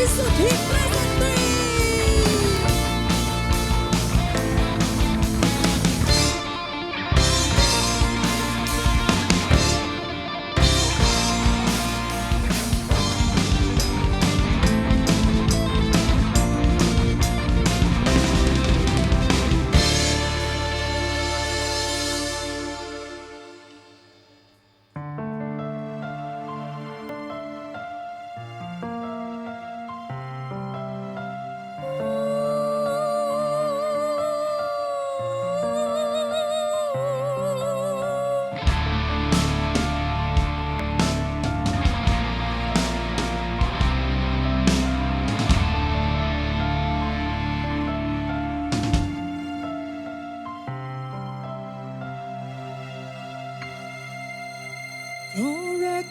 isso que representou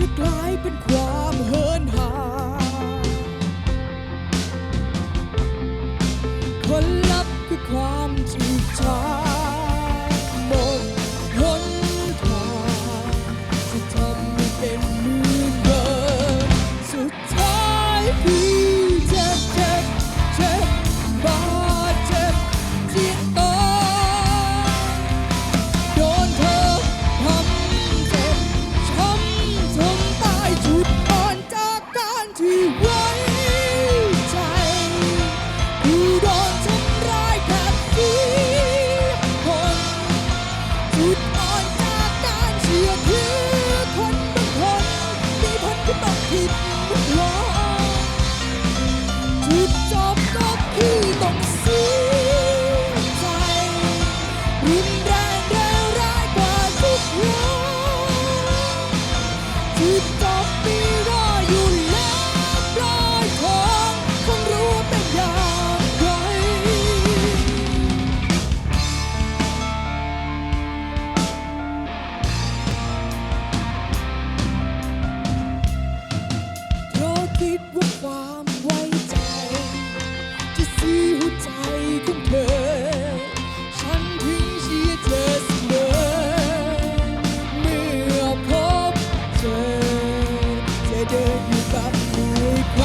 จะกลายเป็นความ เดินอยู่กับมือใคร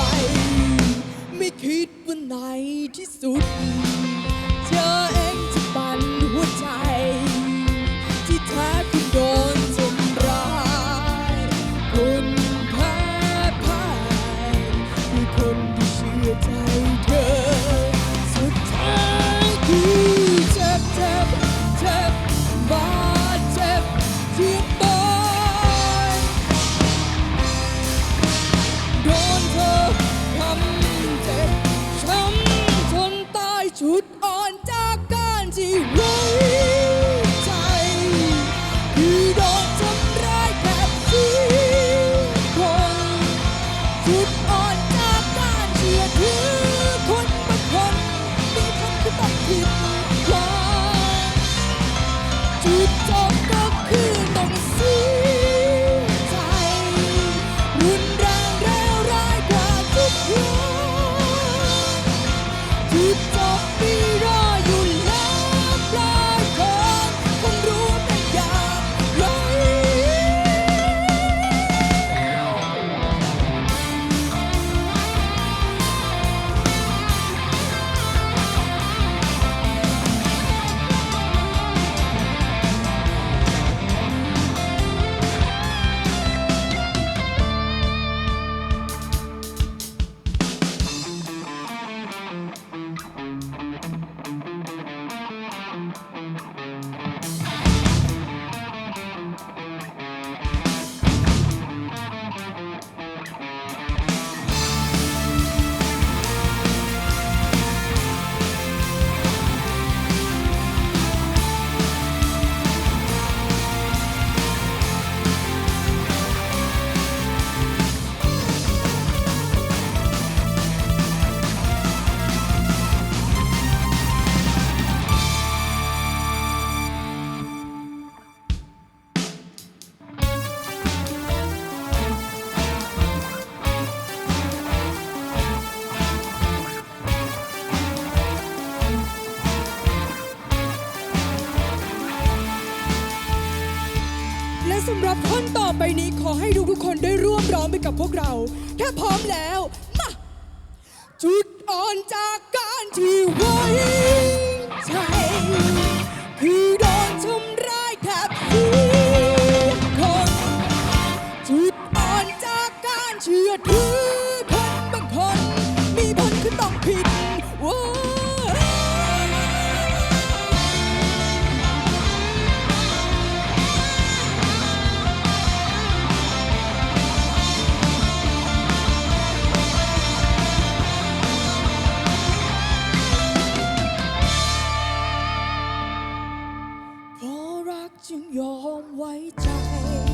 ไม่คิดว่าไหนที่สุด จ干净ำรับท่อนต่อไปนี้ขอให้ทุกทุกคนได้ร่วมร้องไปกับพวกเรา ถ้าพร้อมแล้ว มา จุดอ่อนจากการที่ไว้ใจคือโดนทำร้ายแทบหัว จึง在